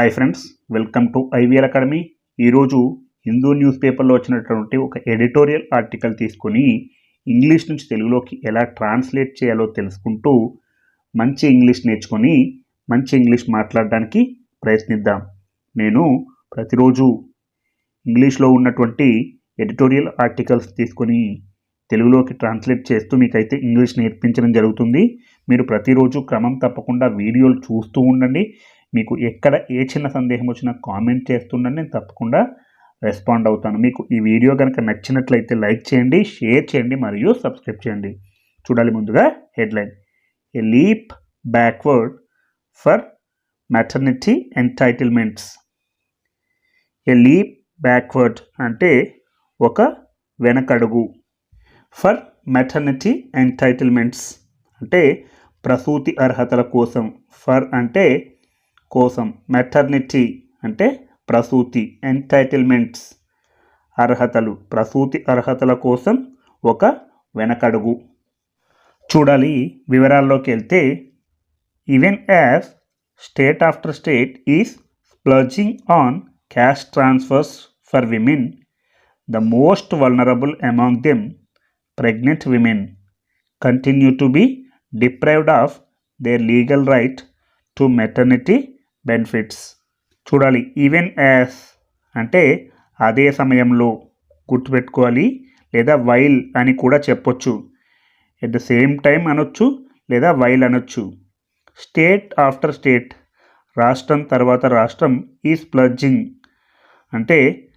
Hi friends welcome to IVL academy ఈరోజు Hindu news పేపర్లో వచ్చినటువంటి ఒక ఎడిటోరియల్ ఆర్టికల్ తీసుకొని ఇంగ్లీష్ నుంచి తెలుగులోకి ఎలా ట్రాన్స్లేట్ చేయాలో తెలుసుకుంటూ మంచి ఇంగ్లీష్ నేర్చుకొని మంచి ఇంగ్లీష్ మాట్లాడడానికి ప్రయత్నిద్దాం. నేను ప్రతిరోజు ఇంగ్లీష్లో ఉన్నటువంటి ఎడిటోరియల్ ఆర్టికల్స్ తీసుకొని తెలుగులోకి ట్రాన్స్లేట్ చేస్తూ మీకైతే ఇంగ్లీష్ నేర్పించడం జరుగుతుంది. మీరు ప్రతిరోజు క్రమం తప్పకుండా వీడియోలు చూస్తూ ఉండండి. మీకు ఎక్కడ ఏ చిన్న సందేహం వచ్చినా కామెంట్ చేస్తుండండి నేను తప్పకుండా రెస్పాండ్ అవుతాను. మీకు ఈ వీడియో కనుక నచ్చినట్లయితే లైక్ చేయండి షేర్ చేయండి మరియు సబ్స్క్రైబ్ చేయండి. చూడాలి ముందుగా headline. A leap backward for maternity entitlements. A leap backward అంటే ఒక వెనకడుగు. ఫర్ మెటర్నిటీ ఎంటైటిల్మెంట్స్ అంటే ప్రసూతి అర్హతల కోసం. ఫర్ అంటే కోసం మెటర్నిటీ అంటే ప్రసూతి ఎంటైటిల్మెంట్స్ అర్హతలు. ప్రసూతి అర్హతల కోసం ఒక వెనకడుగు. చూడాలి వివరాల్లోకి వెళ్తే even as state after state is splurging on cash transfers for women the most vulnerable among them pregnant women continue to be deprived of their legal right to maternity benefits. చూడాలి. Even as అంటే అదే సమయంలో గుర్తుపెట్టుకోవాలి లేదా while అని కూడా చెప్పొచ్చు. At the same time అనొచ్చు లేదా వైల్ అనొచ్చు. స్టేట్ ఆఫ్టర్ స్టేట్ రాష్ట్రం తర్వాత రాష్ట్రం ఈ స్ప్లడ్జింగ్ అంటే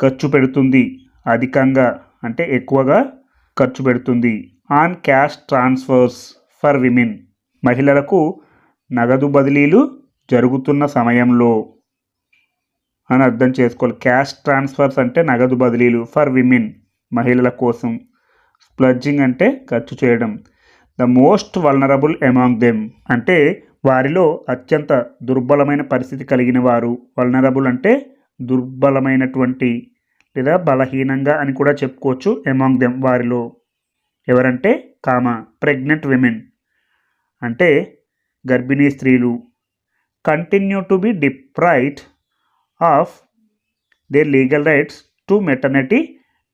ఖర్చు పెడుతుంది. అధికంగా అంటే ఎక్కువగా ఖర్చు పెడుతుంది. On cash transfers for women మహిళలకు నగదు బదిలీలు జరుగుతున్న సమయంలో అని అర్థం చేసుకోవాలి. క్యాష్ ట్రాన్స్ఫర్స్ అంటే నగదు బదిలీలు ఫర్ విమెన్ మహిళల కోసం. స్ప్లడ్జింగ్ అంటే ఖర్చు చేయడం. The most vulnerable among them అంటే వారిలో అత్యంత దుర్బలమైన పరిస్థితి కలిగిన వారు. వల్నరబుల్ అంటే దుర్బలమైనటువంటి లేదా బలహీనంగా అని కూడా చెప్పుకోవచ్చు అమాంగ్ దెమ్ వారిలో. ఎవరంటే కామ ప్రెగ్నెంట్ విమెన్ అంటే గర్భిణీ స్త్రీలు. Continue to be deprived of their legal rights to maternity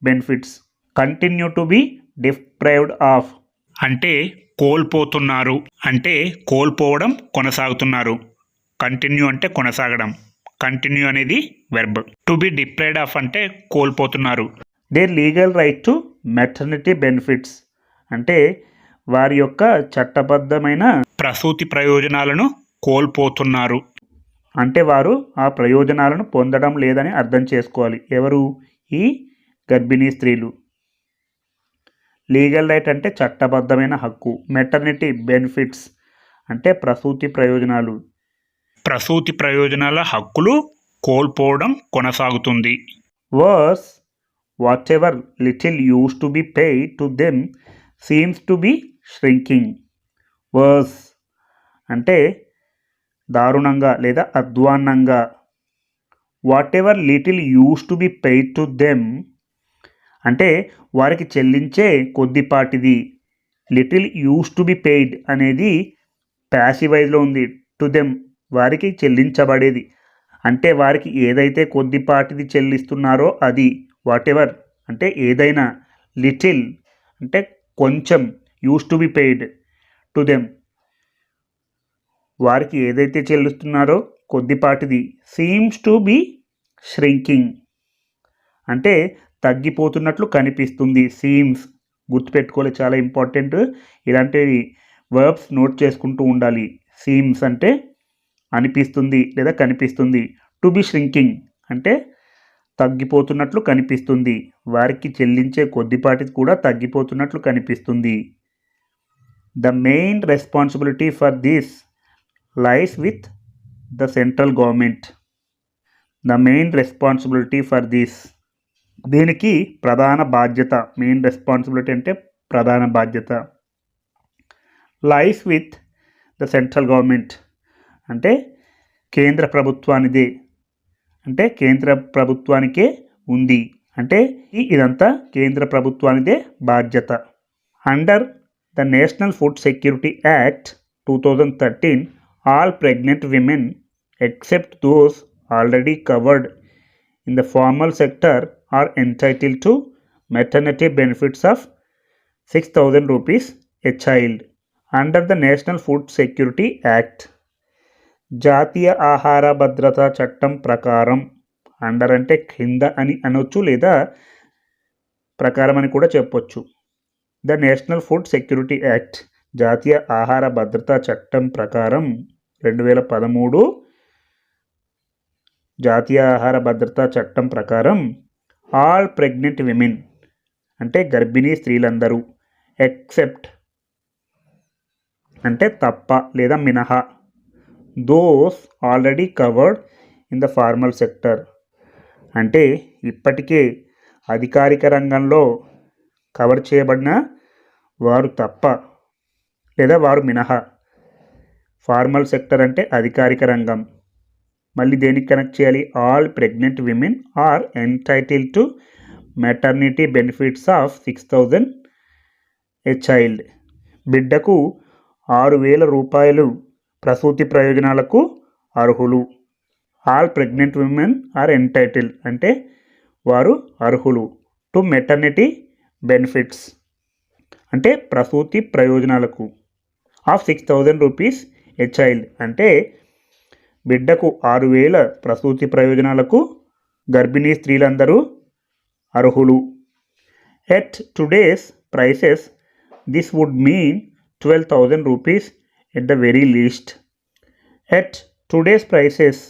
benefits continue to be deprived of అంటే కోల్పోతున్నారు. అంటే కోల్పోవడం కొనసాగుతున్నారు. కంటిన్యూ అంటే కొనసాగడం. కంటిన్యూ అనేది verb to be deprived of అంటే కోల్పోతున్నారు. Their legal right to maternity benefits అంటే వారి యొక్క చట్టబద్ధమైన ప్రసూతి ప్రయోజనాలను కోల్పోతున్నారు. అంటే వారు ఆ ప్రయోజనాలను పొందడం లేదని అర్థం చేసుకోవాలి. ఎవరు? ఈ గర్భిణీ స్త్రీలు. లీగల్ రైట్ అంటే చట్టబద్ధమైన హక్కు. మెటర్నిటీ బెనిఫిట్స్ అంటే ప్రసూతి ప్రయోజనాలు. ప్రసూతి ప్రయోజనాల హక్కులు కోల్పోవడం కొనసాగుతుంది. Worse whatever little used to be pay to them seems to be shrinking. Worse అంటే దారుణంగా లేదా అధ్వాన్నంగా. Whatever little used to be paid to them అంటే వారికి చెల్లించే కొద్దిపాటిది. Little used to be paid అనేది ప్యాసివైజ్లో ఉంది. టు దెమ్ వారికి చెల్లించబడేది. అంటే వారికి ఏదైతే కొద్దిపాటిది చెల్లిస్తున్నారో అది వాట్ ఎవర్ అంటే ఏదైనా లిటిల్ అంటే కొంచెం used to be paid to them వారికి ఏదైతే చెల్లిస్తున్నారో కొద్దిపాటిది సీమ్స్ టు బి ష్రింకింగ్ అంటే తగ్గిపోతున్నట్లు కనిపిస్తుంది. సీమ్స్ గుర్తుపెట్టుకోవాలి చాలా ఇంపార్టెంట్ ఇలాంటి వర్బ్స్ నోట్ చేసుకుంటూ ఉండాలి. సీమ్స్ అంటే అనిపిస్తుంది లేదా కనిపిస్తుంది. టు బి ష్రింకింగ్ అంటే తగ్గిపోతున్నట్లు కనిపిస్తుంది. వారికి చెల్లించే కొద్దిపాటి కూడా తగ్గిపోతున్నట్లు కనిపిస్తుంది. The main responsibility for this lies with the central government the main responsibility for this దీనికి ప్రధాన బాధ్యత మెయిన్ రెస్పాన్సిబిలిటీ అంటే ప్రధాన బాధ్యత. Lies with the central government అంటే కేంద్ర ప్రభుత్వానిదే. అంటే కేంద్ర ప్రభుత్వానికే ఉంది. అంటే ఇదంతా కేంద్ర ప్రభుత్వానిదే బాధ్యత. Under the national food security act two thousand thirteen all pregnant women except those already covered in the formal sector are entitled to maternity benefits of 6000 rupees a child under the National Food Security Act. జాతీయ ఆహార భద్రతా చట్టం ప్రకారం under అంటే కింద అని అనొచ్చు లేదా ప్రకారం అని కూడా చెప్పొచ్చు the national food security act జాతీయ ఆహార భద్రతా చట్టం ప్రకారం రెండు వేల పదమూడు జాతీయ ఆహార భద్రతా చట్టం ప్రకారం ఆల్ ప్రెగ్నెంట్ విమెన్ అంటే గర్భిణీ స్త్రీలందరూ ఎక్సెప్ట్ అంటే తప్ప లేదా మినహా those already covered in the formal sector అంటే ఇప్పటికే అధికారిక రంగంలో కవర్ చేయబడిన వారు తప్ప లేదా వారు మినహా. ఫార్మల్ సెక్టర్ అంటే అధికారిక రంగం. మళ్ళీ దేనికి కనెక్ట్ చేయాలి? All pregnant women are entitled to maternity benefits of six thousand a child బిడ్డకు ఆరు వేల రూపాయలు ప్రసూతి ప్రయోజనాలకు అర్హులు. All pregnant women are entitled అంటే వారు అర్హులు. టు మెటర్నిటీ బెనిఫిట్స్ అంటే ప్రసూతి ప్రయోజనాలకు. Of six thousand rupees a child? అంటే బిడ్డకు ఆరు వేల ప్రసూతి ప్రయోజనాలకు గర్భిణీ స్త్రీలందరూ అర్హులు. At today's prices this would mean twelve thousand rupees at the very least at today's prices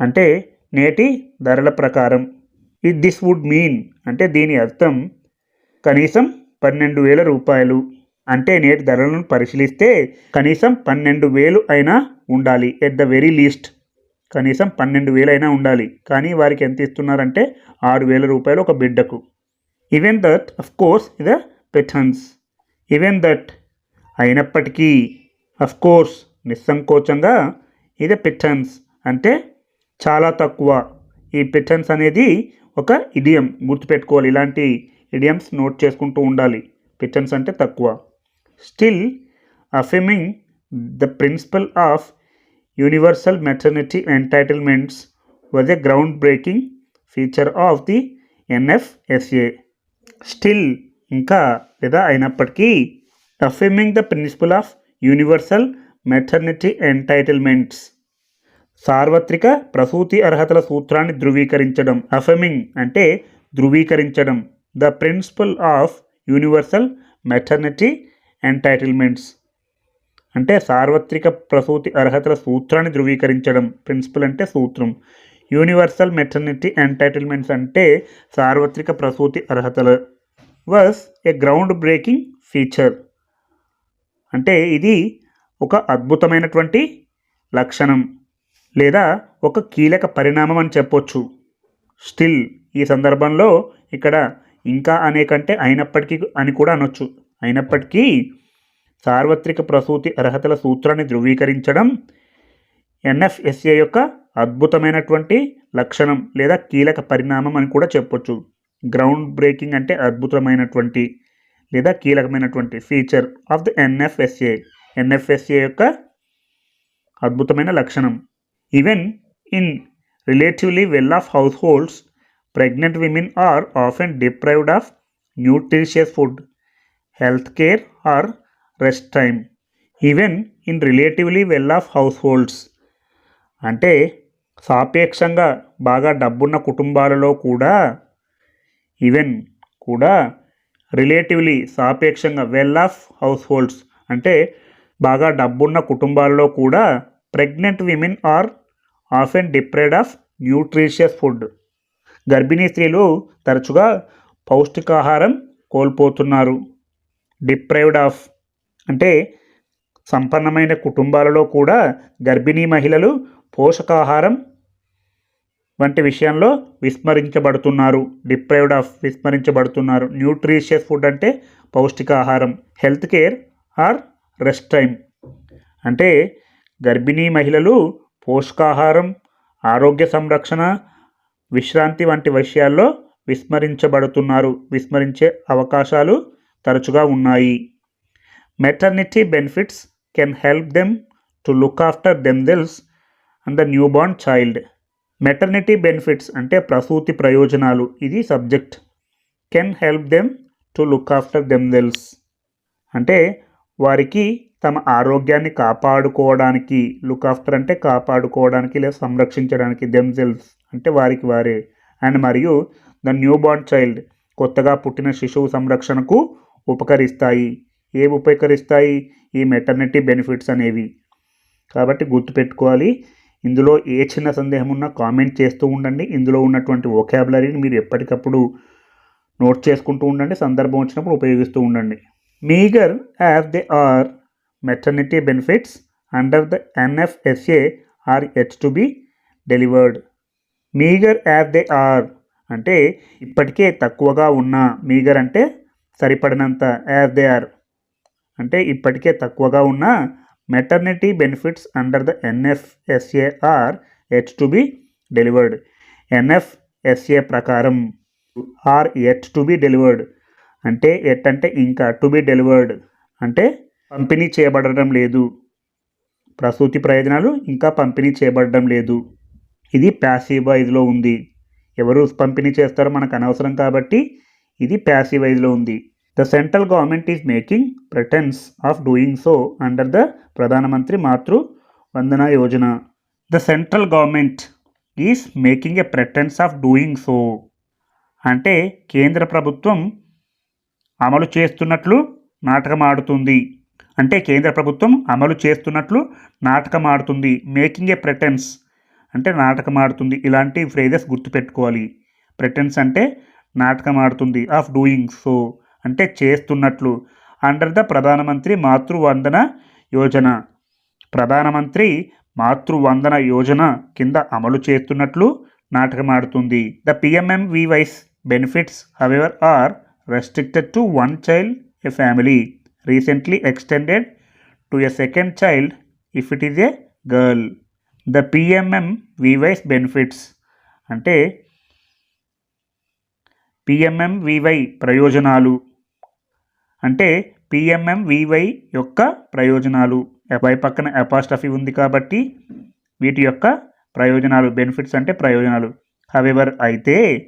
అంటే నేటి ధరల ప్రకారం. ఇట్ దిస్ వుడ్ మీన్ అంటే దీని అర్థం కనీసం పన్నెండు వేల రూపాయలు. అంటే నేటి ధరలను పరిశీలిస్తే కనీసం పన్నెండు వేలు అయినా ఉండాలి. ఎట్ ద వెరీ లీస్ట్ కనీసం పన్నెండు వేలు అయినా ఉండాలి. కానీ వారికి ఎంత ఇస్తున్నారంటే ఆరు వేల రూపాయలు ఒక బిడ్డకు. Even that of course is a pittance even that అయినప్పటికీ అఫ్ కోర్స్ నిస్సంకోచంగా ఇది పిటన్స్ అంటే చాలా తక్కువ. ఈ పిటన్స్ అనేది ఒక ఇడియం గుర్తుపెట్టుకోవాలి. ఇలాంటి ఇడియమ్స్ నోట్ చేసుకుంటూ ఉండాలి. పిటన్స్ అంటే తక్కువ. Still affirming the principle of universal maternity entitlements was a ground breaking feature of the NFSA still ఇంకా లేదా అయినప్పటికీ affirming the principle of universal maternity entitlements సార్వత్రిక ప్రసూతి అర్హతల సూత్రాన్ని ధృవీకరించడం అఫెమింగ్ అంటే ధృవీకరించడం the principle of universal maternity entitlements అంటే సార్వత్రిక ప్రసూతి అర్హతల సూత్రాన్ని ధృవీకరించడం ప్రిన్సిపల్ అంటే సూత్రం. యూనివర్సల్ మెటర్నిటీ ఎంటైటిల్మెంట్స్ అంటే సార్వత్రిక ప్రసూతి అర్హతల. Was a ground breaking feature అంటే ఇది ఒక అద్భుతమైనటువంటి లక్షణం లేదా ఒక కీలక పరిణామం అని చెప్పొచ్చు. స్టిల్ ఈ సందర్భంలో ఇక్కడ ఇంకా అనేకంటే అయినప్పటికీ అని కూడా అనొచ్చు. అయినప్పటికీ సార్వత్రిక ప్రసూతి అర్హతల సూత్రాన్ని ధృవీకరించడం ఎన్ఎఫ్ఎస్ఏ యొక్క అద్భుతమైనటువంటి లక్షణం లేదా కీలక పరిణామం అని కూడా చెప్పొచ్చు. గ్రౌండ్ బ్రేకింగ్ అంటే అద్భుతమైనటువంటి లేదా కీలకమైనటువంటి feature of the NFSA. NFSA యొక్క అద్భుతమైన లక్షణం. Even in relatively well off households pregnant women are of and deprived of nutritious food. Health care or rest time even in relatively well off households అంటే సాపేక్షంగా బాగా డబ్బున్న కుటుంబాలలో కూడా even కూడా రిలేటివ్లీ సాపేక్షంగా వెల్ ఆఫ్ హౌస్ హోల్డ్స్ అంటే బాగా డబ్బున్న కుటుంబాలలో కూడా ప్రెగ్నెంట్ విమెన్ ఆర్ ఆఫ్ అండ్ డిప్రైడ్ ఆఫ్ న్యూట్రిషియస్ ఫుడ్ గర్భిణీ స్త్రీలు తరచుగా పౌష్టికాహారం కోల్పోతున్నారు. డిప్రైవ్డ్ ఆఫ్ అంటే సంపన్నమైన కుటుంబాలలో కూడా గర్భిణీ మహిళలు పోషకాహారం వంటి విషయంలో విస్మరించబడుతున్నారు. డిప్రైవ్డ్ ఆఫ్ విస్మరించబడుతున్నారు. న్యూట్రిషియస్ ఫుడ్ అంటే పౌష్టికాహారం. Health care or rest time అంటే గర్భిణీ మహిళలు పోషకాహారం ఆరోగ్య సంరక్షణ విశ్రాంతి వంటి విషయాల్లో విస్మరించబడుతున్నారు. విస్మరించే అవకాశాలు తరచుగా ఉన్నాయి. Maternity benefits can help them to look after themselves and the new born child maternity benefits అంటే ప్రసూతి ప్రయోజనాలు. ఇది subject can help them to look after themselves అంటే వారికి తమ ఆరోగ్యాన్ని కాపాడుకోవడానికి లుక్ ఆఫ్టర్ అంటే కాపాడుకోవడానికి లేదా సంరక్షించడానికి దెమ్సెల్స్ అంటే వారికి వారే. అండ్ మరియు ద న్యూ బార్న్ చైల్డ్ కొత్తగా పుట్టిన శిశువు సంరక్షణకు ఉపకరిస్తాయి. ఏవి ఉపకరిస్తాయి? ఈ మెటర్నిటీ బెనిఫిట్స్ అనేవి. కాబట్టి గుర్తుపెట్టుకోవాలి. ఇందులో ఏ చిన్న సందేహం ఉన్నా కామెంట్ చేస్తూ ఉండండి. ఇందులో ఉన్నటువంటి వొకాబులరీని మీరు ఎప్పటికప్పుడు నోట్ చేసుకుంటూ ఉండండి. సందర్భం వచ్చినప్పుడు ఉపయోగిస్తూ ఉండండి. Meagre as they are maternity benefits under the NFSA are yet to be delivered meagre as they are అంటే ఇప్పటికే తక్కువగా ఉన్న మీగర్ అంటే సరిపడినంత యాజ్ దే ఆర్ అంటే ఇప్పటికే తక్కువగా ఉన్న maternity benefits under the NFSA are yet to be delivered NFSA ప్రకారం are yet to be delivered అంటే ఎట్ అంటే ఇంకా టు బి డెలివర్డ్ అంటే పంపిణీ చేయబడడం లేదు. ప్రసూతి ప్రయోజనాలు ఇంకా పంపిణీ చేయబడడం లేదు. ఇది ప్యాసివ్ వైజ్లో ఉంది. ఎవరు పంపిణీ చేస్తారో మనకు అనవసరం కాబట్టి ఇది ప్యాసివ్ వైజ్లో ఉంది. The central government is making pretence of doing so under the Pradhan Mantri Matru Vandana Yojana the central government is making a pretence of doing so అంటే కేంద్ర ప్రభుత్వం అమలు చేస్తున్నట్లు నాటకం ఆడుతుంది. అంటే కేంద్ర ప్రభుత్వం అమలు చేస్తున్నట్లు నాటకం ఆడుతుంది. మేకింగ్ ఏ ప్రెటెన్స్ అంటే నాటకం ఆడుతుంది. ఇలాంటి ఫ్రేజెస్ గుర్తుపెట్టుకోవాలి. ప్రెటెన్స్ అంటే నాటకం ఆడుతుంది ఆఫ్ డూయింగ్ సో అంటే చేస్తున్నట్లు. అండర్ ద ప్రధానమంత్రి మాతృవందన యోజన. ప్రధానమంత్రి మాతృవందన యోజన కింద అమలు చేస్తున్నట్లు నాటకం ఆడుతుంది. The PMMVY's benefits however are restricted to one child a family recently extended to a second child if it is a girl the PMMVY's benefits అంటే పిఎంఎంవివై ప్రయోజనాలు. అంటే పిఎంఎంవివై యొక్క ప్రయోజనాలు. వై పక్కన అపాస్ట్రఫీ ఉంది కాబట్టి వీటి యొక్క ప్రయోజనాలు బెనిఫిట్స్ అంటే ప్రయోజనాలు. హవెవర్ అయితే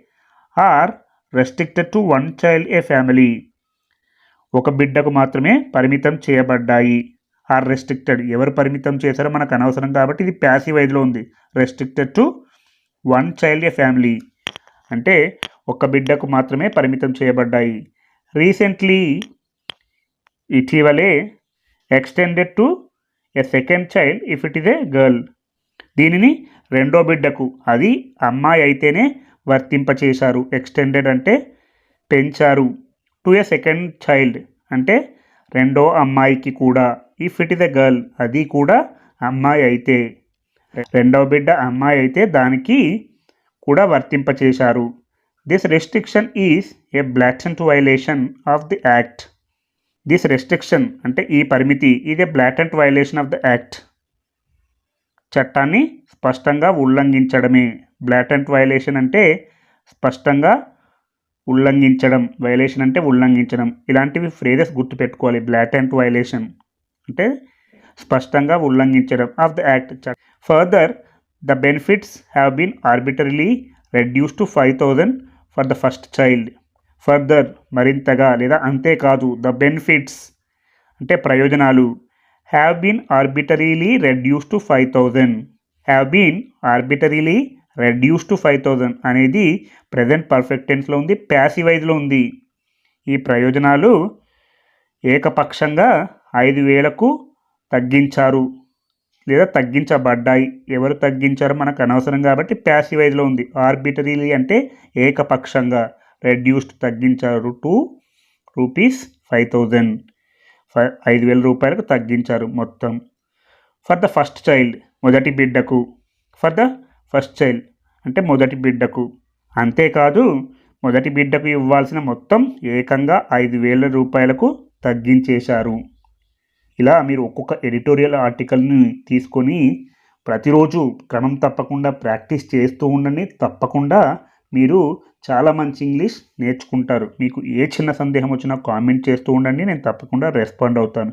are restricted to one child a family. ఒక బిడ్డకు మాత్రమే పరిమితం చేయబడ్డాయి. Are restricted. ఎవరు పరిమితం చేశారో మనకు అనవసరం కాబట్టి ఇది ప్యాసివైజ్లో ఉంది. Restricted to one child a family. అంటే ఒక బిడ్డకు మాత్రమే పరిమితం చేయబడ్డాయి. రీసెంట్లీ ఇటీవలే extended to a second child if it is a girl. దీనిని రెండో బిడ్డకు అది అమ్మాయి అయితేనే వర్తింపచేశారు. ఎక్స్టెండెడ్ అంటే పెంచారు. టు ఎ సెకండ్ చైల్డ్ అంటే రెండో అమ్మాయికి కూడా if it is a girl అది కూడా అమ్మాయి అయితే. రెండవ బిడ్డ అమ్మాయి అయితే దానికి కూడా వర్తింపచేశారు. This restriction is a blatant violation of the act this restriction అంటే ఈ పరిమితి ఇది blatant violation of the act చట్టాన్ని స్పష్టంగా ఉల్లంఘించడమే బ్లాటెంట్ వైలేషన్ అంటే స్పష్టంగా ఉల్లంఘించడం వైలేషన్ అంటే ఉల్లంఘించడం ఇలాంటివి ఫ్రేజెస్ గుర్తుపెట్టుకోవాలి బ్లాటెంట్ వైలేషన్ అంటే స్పష్టంగా ఉల్లంఘించడం of the act further the benefits have been arbitrarily reduce to five thousand for the first child. Further మరింతగా లేదా అంతేకాదు ద బెనిఫిట్స్ అంటే ప్రయోజనాలు. Have been arbitrarily reduce to five thousand. Have been arbitrarily reduce to five thousand అనేది present perfect టెన్స్లో ఉంది ప్యాసివైజ్లో ఉంది. ఈ ప్రయోజనాలు ఏకపక్షంగా ఐదు వేలకు తగ్గించారు. లేదా తగ్గించబడ్డాయి. ఎవరు తగ్గించారో మనకు అనవసరం కాబట్టి ప్యాసివైజ్లో ఉంది. ఆర్బిటరీలీ అంటే ఏకపక్షంగా రెడ్యూస్డ్ తగ్గించారు to rupees five thousand. Five ఐదు వేల రూపాయలకు తగ్గించారు మొత్తం. ఫర్ ద ఫస్ట్ చైల్డ్ మొదటి బిడ్డకు. ఫర్ ద ఫస్ట్ చైల్డ్ అంటే మొదటి బిడ్డకు. అంతేకాదు మొదటి బిడ్డకు ఇవ్వాల్సిన మొత్తం ఏకంగా ఐదు వేల రూపాయలకు తగ్గించేశారు. ఇలా మీరు ఒక్కొక్క ఎడిటోరియల్ ఆర్టికల్ని తీసుకొని ప్రతిరోజు క్రమం తప్పకుండా ప్రాక్టీస్ చేస్తూ ఉండండి. తప్పకుండా మీరు చాలా మంచి ఇంగ్లీష్ నేర్చుకుంటారు. మీకు ఏ చిన్న సందేహం వచ్చినా కామెంట్ చేస్తూ ఉండండి. నేను తప్పకుండా రెస్పాండ్ అవుతాను.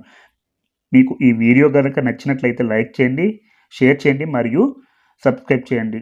మీకు ఈ వీడియో కనుక నచ్చినట్లయితే లైక్ చేయండి షేర్ చేయండి మరియు సబ్స్క్రైబ్ చేయండి.